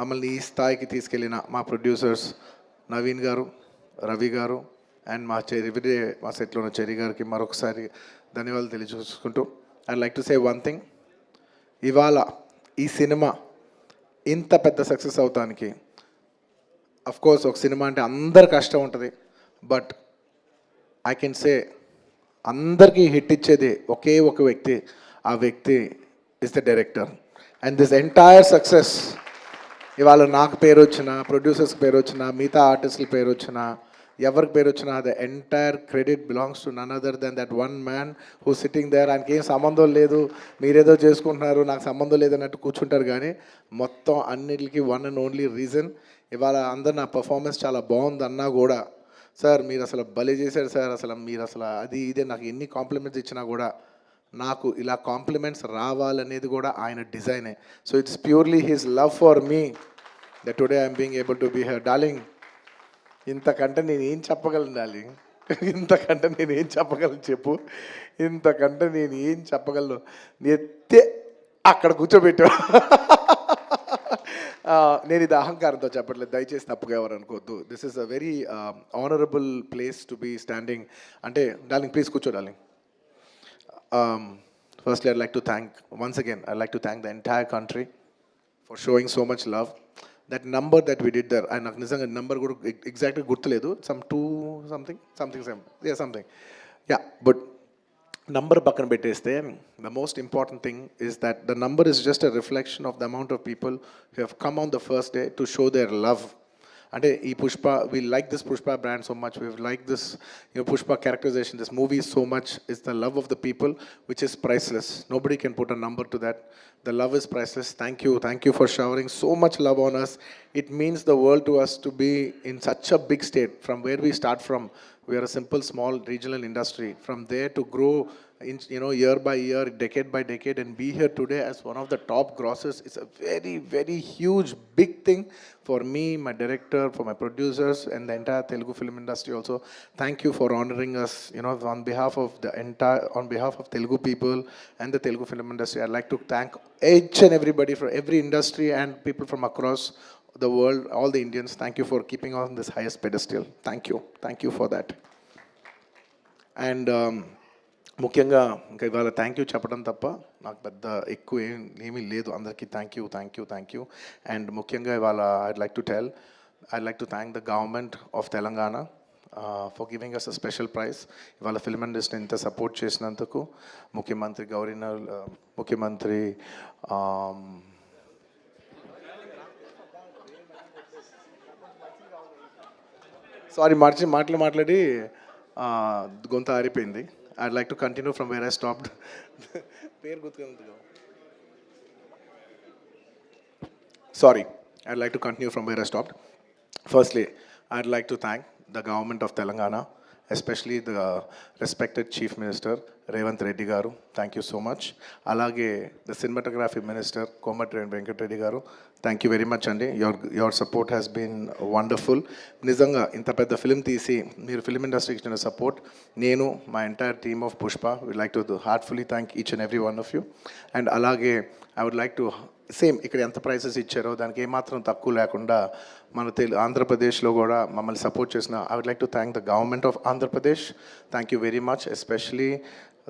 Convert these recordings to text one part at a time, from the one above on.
మమ్మల్ని ఈ స్థాయికి తీసుకెళ్ళిన మా ప్రొడ్యూసర్స్ నవీన్ గారు రవి గారు అండ్ మా చెరి మా సెట్లో ఉన్న చెరి గారికి మరొకసారి ధన్యవాదాలు తెలియజేసుకుంటూ I like to say one thing ఇవాళ ఈ సినిమా ఇంత పెద్ద సక్సెస్ అవటానికి అఫ్ కోర్స్ ఒక సినిమా అంటే అందరు కష్టం ఉంటుంది బట్ ఐ కెన్ సే అందరికీ హిట్ ఇచ్చేది ఒకే ఒక వ్యక్తి ఆ వ్యక్తి is the director and this entire success ఇవాళ నాకు పేరు వచ్చిన ప్రొడ్యూసర్స్ పేరు వచ్చిన మిగతా ఆర్టిస్టుల పేరు వచ్చిన ఎవరికి పేరు వచ్చినా the entire credit belongs to none other than that one man who sitting there ఆయనకి ఏం సంబంధం లేదు. మీరేదో చేసుకుంటున్నారు నాకు సంబంధం లేదన్నట్టు కూర్చుంటారు కానీ మొత్తం అన్నిటికీ వన్ అండ్ ఓన్లీ రీజన్ ఇవాళ అందరు నా పర్ఫార్మెన్స్ చాలా బాగుంది అన్నా కూడా సార్ మీరు అసలు బలి చేశారు సార్. అసలు మీరు అసలు అది ఇదే నాకు ఎన్ని కాంప్లిమెంట్స్ ఇచ్చినా కూడా నాకు ఇలా కాంప్లిమెంట్స్ రావాలనేది కూడా ఆయన డిజైనే so it's purely his love for me that today I'm being able to be here darling ఇంతకంటే నేను ఏం చెప్పగలను డార్లింగ్ ఇంతకంటే నేను ఏం చెప్పగలను చెప్పు? ఇంతకంటే నేను ఏం చెప్పగలను? ఎత్తే అక్కడ కూర్చోబెట్టా. నేను ఇది అహంకారంతో చెప్పట్లేదు. దయచేసి తప్పుగా ఎవరు అనుకోవద్దు. This is a very honourable place to be standing అంటే డార్లింగ్ ప్లీజ్ కూర్చో darling um, firstly, I'd like to thank, once again, I'd like to thank the entire country for showing so much love. That number that we did there, and నాకు నిజంగా number కూడా ఎగ్జాక్ట్గా గుర్తులేదు some two something something some yeah something yeah but number పక్కన పెట్టేస్తే the most important thing is that the number is just a reflection of the amount of people who have come on the first day to show their love అంటే ఈ Pushpa we like this Pushpa brand so much we like this you Pushpa characterisation this movie so much is the love of the people which is priceless nobody can put a number to that the love is priceless thank you thank you for showering so much love on us it means the world to us to be in such a big state from where we start from we are a simple small regional industry from there to grow in, you know year by year decade by decade and be here today as one of the top grossers is a very very huge big thing for me my director for my producers and the entire telugu film industry also thank you for honoring us you know on behalf of the entire on behalf of telugu people and the telugu film industry i'd like to thank each and everybody from every industry and people from across the world, all the Indians, thank you for keeping on this highest pedestal. Thank you. Thank you for that. And um, ముఖ్యంగా ఇంకా ఇవాళ thank you చెప్పడం తప్ప నాకు పెద్ద ఎక్కువ ఏం ఏమీ లేదు. అందరికీ thank you thank you thank you and ముఖ్యంగా ఇవాళ I'd like to tell I'd like to thank the government of Telangana for giving us a special prize ఇవాళ ఫిల్మ్ ఇండస్ట్రీని ఇంత సపోర్ట్ చేసినందుకు ముఖ్యమంత్రి గవర్నర్ uh, ముఖ్యమంత్రి um, సారీ మార్చి మాటలు మాట్లాడి గొంత ఆరిపోయింది. I'd like to continue from where I stopped పేరు గుర్తుకుంది sorry I'd like to continue from where I stopped firstly I'd like to thank the government of Telangana especially the respected chief minister Revanth Reddy garu. Thank you so much అలాగే the cinematography minister Komatireddy Venkatreddy garu. Thank you very much అండి. Your your support has been wonderful నిజంగా ఇంత పెద్ద film తీసి మీరు film ఇండస్ట్రీకి ఇచ్చిన support నేను మా entire team of Pushpa we like to heartfully thank each and every one of you and అలాగే I would like to same ఇక్కడ ఎంత ప్రైసెస్ ఇచ్చారో దానికి ఏమాత్రం తక్కువ లేకుండా మన తెలు ఆంధ్రప్రదేశ్లో కూడా మమ్మల్ని సపోర్ట్ చేసిన I would like to thank the government of Andhra Pradesh thank you very much especially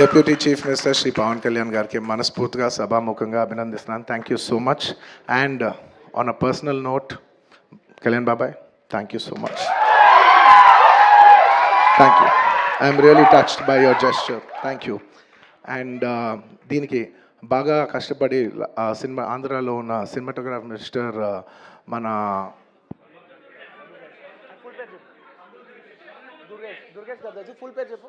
deputy chief minister Shri Pawan Kalyan గారికి మనస్ఫూర్తిగా సభాముఖంగా అభినందిస్తున్నాను. Thank you so much and on a personal note Kalyan బాబాయ్ thank you so much thank you I'm really touched by your gesture thank you and దీనికి బాగా కష్టపడి cinema ఆంధ్రాలో ఉన్న సినిమాటోగ్రాఫ్ మినిస్టర్ మన ఫుల్ పేరు చెప్పు.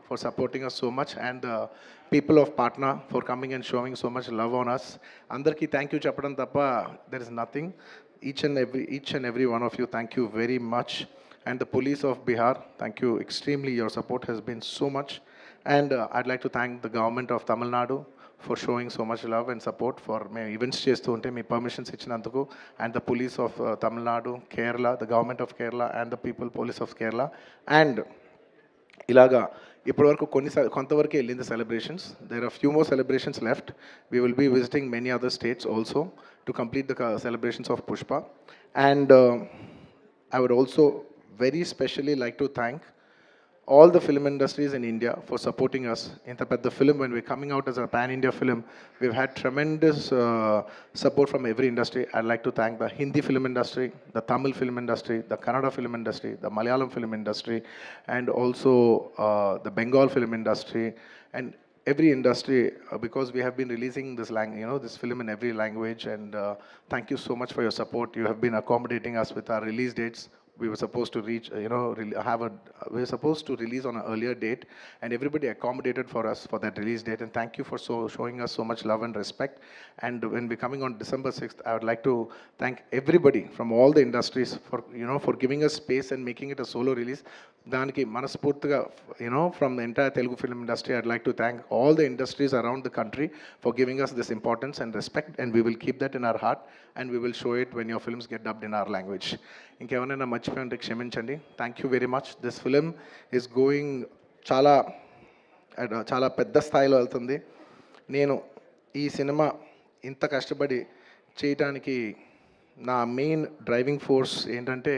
for supporting us so much and the people of Patna for coming and showing so much love on అందరికీ thank you చెప్పడం తప్ప there is nothing each and every each and every one of you thank you very much and the police of Bihar thank you extremely your support has been so much and I'd like to thank the government of Tamil Nadu for showing so much love and support for మేము events చేస్తూ ఉంటే మీ permissions ఇచ్చినందుకు. And the police of Tamil Nadu Kerala the government of Kerala and the people police of Kerala and ఇలాగా ఇప్పటివరకు కొన్ని కొంతవరకు వెళ్ళింది celebrations there are few more celebrations left we will be visiting many other states also to complete the celebrations of Pushpa and I would also very specially like to thank all the film industries in India for supporting us. In the, the film, when we're coming out as a pan-India film, we've had tremendous uh, support from every industry. I'd like to thank the Hindi film industry, the Tamil film industry, the Kannada film industry, the Malayalam film industry, and also uh, the Bengal film industry, and every industry uh, because we have been releasing this lang- you know this film in every language and uh, thank you so much for your support you have been accommodating us with our release dates we were supposed to reach uh, you know re- have a we were supposed to release on an earlier date and everybody accommodated for us for that release date and thank you for so showing us so much love and respect and when we're coming on december 6th i would like to thank everybody from all the industries for you know for giving us space and making it a solo release దానికి మనస్ఫూర్తిగా you know from the entire Telugu film industry I'd like to thank all the industries around the country for giving us this importance and respect and we will keep that in our heart and we will show it when your films get dubbed in our language ఇంకేమైనా మర్చిపోయి ఉంటే క్షమించండి. Thank you very much this film is going చాలా చాలా పెద్ద స్థాయిలో వెళ్తుంది. నేను ఈ సినిమా ఇంత కష్టపడి చేయటానికి నా మెయిన్ డ్రైవింగ్ ఫోర్స్ ఏంటంటే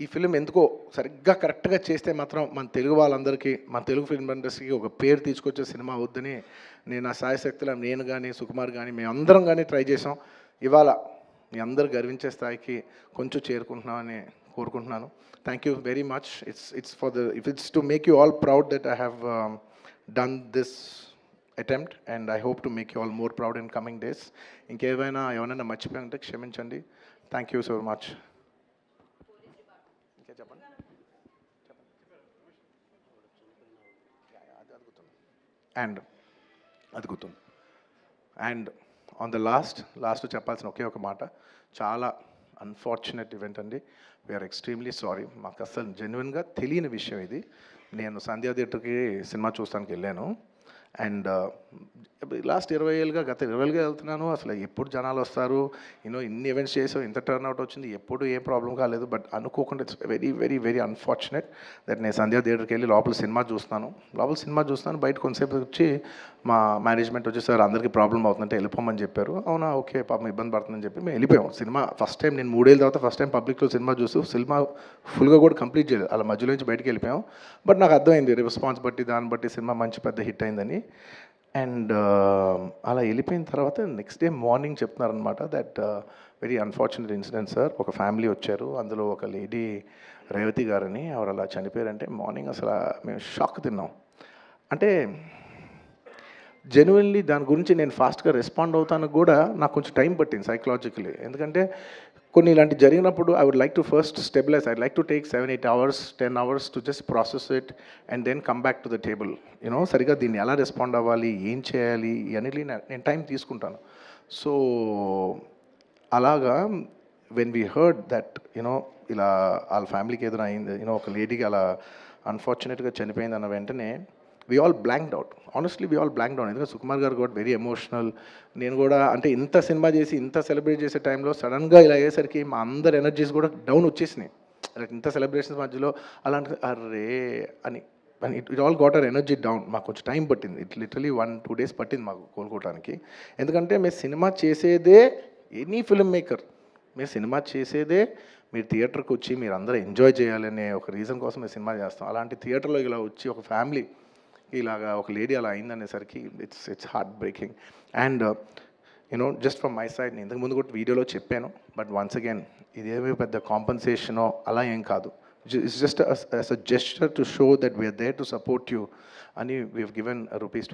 ఈ ఫిలిం ఎందుకో సరిగ్గా కరెక్ట్గా చేస్తే మాత్రం మన తెలుగు వాళ్ళందరికీ మన తెలుగు ఫిల్మ్ ఇండస్ట్రీకి ఒక పేరు తీసుకొచ్చే సినిమా అవుద్దని నేను నా సాయశక్తుల నేను కానీ సుకుమార్ కానీ మేము అందరం కానీ ట్రై చేసాం ఇవాళ మీ అందరు గర్వించే స్థాయికి కొంచెం చేరుకుంటున్నామని కోరుకుంటున్నాను. Thank you very much it's it's for the if it's to make you all proud that I have done this attempt and I hope to make you all more proud in coming days ఇంకేమైనా ఏమైనా మర్చిపోయి ఉంటే క్షమించండి. Thank you so much చెప్పండి. And అది గుర్తుంది. And on the last last చెప్పాల్సిన ఒకే ఒక మాట. చాలా అన్ఫార్చునేట్ ఈవెంట్ అండి. వీఆర్ ఎక్స్ట్రీమ్లీ సారీ మాకు అసలు జెన్యున్గా తెలియని విషయం ఇది. నేను సంధ్యా థియేటర్కి సినిమా చూస్తానికి వెళ్ళాను. అండ్ uh, లాస్ట్ ఇరవై ఏళ్ళుగా గత ఇరవై ఏళ్ళుగా వెళ్తున్నాను. అసలు ఎప్పుడు జనాలు వస్తారు? యూనో ఇన్ని ఈవెంట్స్ చేసాం ఇంత టర్న్ అవుట్ వచ్చింది ఎప్పుడు ఏం ప్రాబ్లం కాలేదు. బట్ అనుకోకుండా it's very very very unfortunate that నేను సంధ్యా థియేటర్కి వెళ్ళి లోపల సినిమా చూస్తాను లోపల సినిమా చూస్తాను బయట కొంతసేపు వచ్చి మా మేనేజ్మెంట్ వచ్చి సార్ అందరికీ ప్రాబ్లం అవుతుందంటే వెళ్ళిపోమని చెప్పారు. అవునా ఓకే పాపం ఇబ్బంది పడుతుందని చెప్పి మేము వెళ్ళిపోయాం. సినిమా ఫస్ట్ టైం నేను మూడేళ్ళ తర్వాత ఫస్ట్ టైం పబ్లిక్లో సినిమా చూస్తూ సినిమా ఫుల్గా కూడా కంప్లీట్ చేయలేదు. అలా మధ్యలో నుంచి బయటికి వెళ్ళిపోయాం. బట్ నాకు అర్థమైంది రెస్పాన్స్ బట్టి దాన్ని బట్టి సినిమా మంచి పెద్ద హిట్ అయిందని. అండ్ uh, అలా వెళ్ళిపోయిన తర్వాత నెక్స్ట్ డే మార్నింగ్ చెప్తున్నారనమాట that very unfortunate incident sir ఒక ఫ్యామిలీ వచ్చారు. అందులో ఒక లేడీ రేవతి గారని ఎవరు అలా చనిపోయారంటే మార్నింగ్ అసలు మేము షాక్ తిన్నాం. అంటే జెన్యున్లీ దాని గురించి నేను ఫాస్ట్గా రెస్పాండ్ అవుతాను కూడా నాకు కొంచెం టైం పట్టింది సైకలాజికలీ ఎందుకంటే కొన్ని ఇలాంటి జరిగినప్పుడు I would like to first stabilise I like to take seven eight hours ten hours to just process it and then come back to the table you know సరిగా దీన్ని ఎలా రెస్పాండ్ అవ్వాలి ఏం చేయాలి ఇవన్నీ నేను టైం తీసుకుంటాను. సో అలాగా when we heard that you know ఇలా వాళ్ళ ఫ్యామిలీకి ఏదైనా అయింది యూనో ఒక లేడీకి అలా అన్ఫార్చునేట్గా చనిపోయింది అన్న వెంటనే we all blanked out honestly we all blanked out ఎందుకంటే సుకుమార్ గారు కూడా వెరీ ఎమోషనల్ నేను కూడా అంటే ఇంత సినిమా చేసి ఇంత సెలబ్రేట్ చేసే టైంలో సడన్గా ఇలా అయ్యేసరికి మా అందరి ఎనర్జీస్ కూడా డౌన్ వచ్చేసినాయి. ఇంత సెలబ్రేషన్స్ మధ్యలో అలాంటి అరే అని. And it it all got our energy down మాకు కొంచెం టైం పట్టింది. It literally one two days పట్టింది మాకు కోలుకోవడానికి ఎందుకంటే మేము సినిమా చేసేదే ఎనీ ఫిల్మ్ మేకర్ మీరు సినిమా చేసేదే మీరు థియేటర్కి వచ్చి మీరు అందరూ ఎంజాయ్ చేయాలనే ఒక రీజన్ కోసం మేము సినిమా చేస్తాం. అలాంటి థియేటర్లో ఇలా వచ్చి ఒక ఫ్యామిలీ ఇలాగా ఒక లేడీ అలా అయిందనేసరికి it's it's heart breaking and you know just from my side నేను ఇంతకుముందు కూడా వీడియోలో చెప్పాను బట్ వన్స్ అగైన్ ఇదేమీ పెద్ద కాంపన్సేషనో అలా ఏం కాదు. It's just a gesture to show that we are there to support you అని వీ గివెన్ రూపీస్